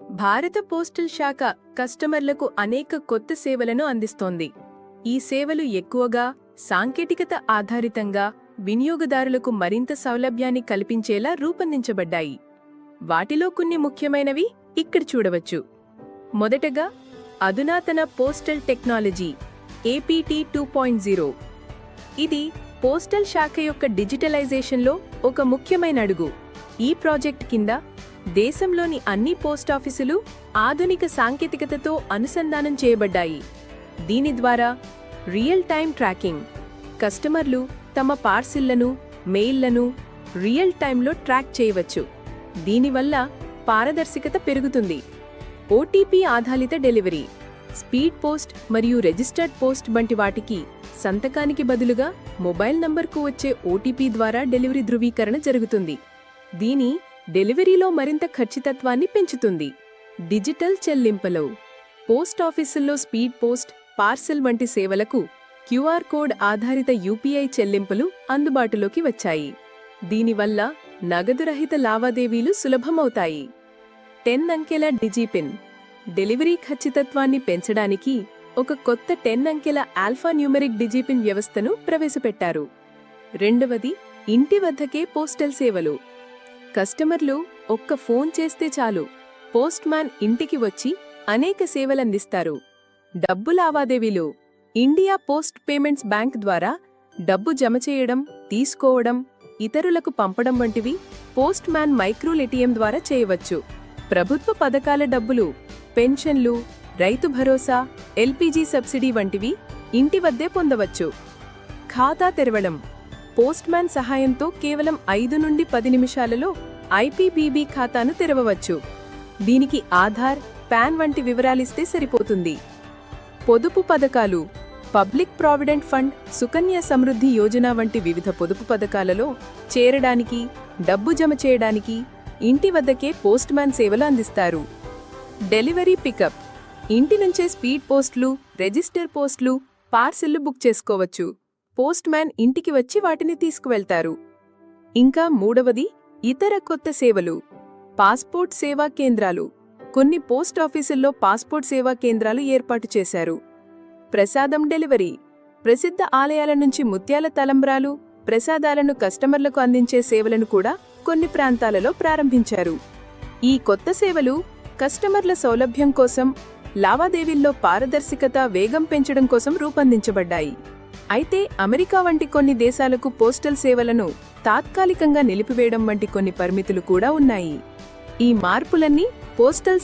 భారత పోస్టల్ శాఖ కస్టమర్లకు అనేక కొత్త సేవలను అందిస్తోంది. ఈ సేవలు ఎక్కువగా సాంకేతికత ఆధారితంగా వినియోగదారులకు మరింత సౌలభ్యాన్ని కల్పించేలా రూపొందించబడ్డాయి. వాటిలో కొన్ని ముఖ్యమైనవి ఇక్కడ చూడవచ్చు. మొదటగా అధునాతన postal technology APT two point zero. ఇది పోస్టల్ శాఖ యొక్క డిజిటలైజేషన్లో ఒక ముఖ్యమైన అడుగు. ఈ ప్రాజెక్ట్ కింద దేశంలోని అన్ని పోస్టాఫీసులు ఆధునిక సాంకేతికతతో అనుసంధానం చేయబడ్డాయి. దీని ద్వారా రియల్ టైం ట్రాకింగ్ కస్టమర్లు తమ పార్సిళ్ళను మెయిల్లను రియల్ టైంలో ట్రాక్ చేయవచ్చు. దీనివల్ల పారదర్శకత పెరుగుతుంది. ఓటీపీ ఆధారిత డెలివరీ స్పీడ్ పోస్ట్ మరియు రిజిస్టర్డ్ పోస్ట్ వంటి వాటికి సంతకానికి బదులుగా మొబైల్ నంబర్కు వచ్చే ఓటీపీ ద్వారా డెలివరీ ధృవీకరణ జరుగుతుంది. దీని డెలివరీలో మరింత ఖచ్చితత్వాన్ని పెంచుతుంది. డిజిటల్ చెల్లింపులు. పోస్ట్ ఆఫీసుల్లో స్పీడ్ పోస్ట్ పార్సెల్ వంటి సేవలకు క్యూఆర్ కోడ్ ఆధారిత యూపీఐ చెల్లింపులు అందుబాటులోకి వచ్చాయి. దీనివల్ల నగదురహిత లావాదేవీలు సులభమవుతాయి. టెన్ అంకెల డిజిపిన్. డెలివరీ ఖచ్చితత్వాన్ని పెంచడానికి ఒక కొత్త టెన్ అంకెల ఆల్ఫా న్యూమెరిక్ డిజిపిన్ వ్యవస్థను ప్రవేశపెట్టారు. రెండవది ఇంటి వద్దకే పోస్టల్ సేవలు. కస్టమర్లు ఒక్క ఫోన్ చేస్తే చాలు. పోస్ట్ మ్యాన్ ఇంటికి వచ్చి అనేక సేవలందిస్తారు. డబ్బు లావాదేవీలు. ఇండియా పోస్ట్ పేమెంట్స్ బ్యాంక్ ద్వారా డబ్బు జమ చేయడం తీసుకోవడం ఇతరులకు పంపడం వంటివి పోస్ట్ మ్యాన్ మైక్రోల్ ఏటీఎం ద్వారా చేయవచ్చు. ప్రభుత్వ పథకాల డబ్బులు పెన్షన్లు రైతు భరోసా ఎల్పీజీ సబ్సిడీ వంటివి ఇంటి వద్దే పొందవచ్చు. ఖాతా తెరవడం. పోస్ట్ మ్యాన్ సహాయంతో కేవలం ఐదు నుండి పది నిమిషాలలో ఐపీబీబీ ఖాతాను తెరవవచ్చు. దీనికి ఆధార్ పాన్ వంటి వివరాలిస్తే సరిపోతుంది. పొదుపు పథకాలు public provident fund Sukanya Samriddhi Yojana వంటి వివిధ పొదుపు పథకాలలో చేరడానికి డబ్బు జమ చేయడానికి ఇంటి వద్దకే పోస్ట్ మ్యాన్ సేవలు అందిస్తారు. డెలివరీ పికప్ ఇంటి నుంచే స్పీడ్ పోస్ట్లు రిజిస్టర్ పోస్ట్లు పార్సిల్లు బుక్ చేసుకోవచ్చు. పోస్ట్ మ్యాన్ ఇంటికి వచ్చి వాటిని తీసుకువెళ్తారు. ఇంకా మూడవది ఇతర కొత్త సేవలు. పాస్పోర్ట్ సేవా కేంద్రాలు. కొన్ని పోస్ట్ ఆఫీసుల్లో పాస్పోర్ట్ సేవా కేంద్రాలు ఏర్పాటు చేశారు. ప్రసాదం డెలివరీ. ప్రసిద్ధ ఆలయాల నుంచి ముత్యాల తలంబ్రాలు ప్రసాదాలను కస్టమర్లకు అందించే సేవలను కూడా కొన్ని ప్రాంతాలలో ప్రారంభించారు. ఈ కొత్త సేవలు కస్టమర్ల సౌలభ్యం కోసం లావాదేవీల్లో పారదర్శకత వేగం పెంచడం కోసం రూపొందించబడ్డాయి. అయితే అమెరికా వంటి కొన్ని దేశాలకు పోస్టల్ సేవలను తాత్కాలికంగా నిలిపివేయడం వంటి కొన్ని పరిమితులు కూడా ఉన్నాయి. ఈ మార్పులన్నీ పోస్టల్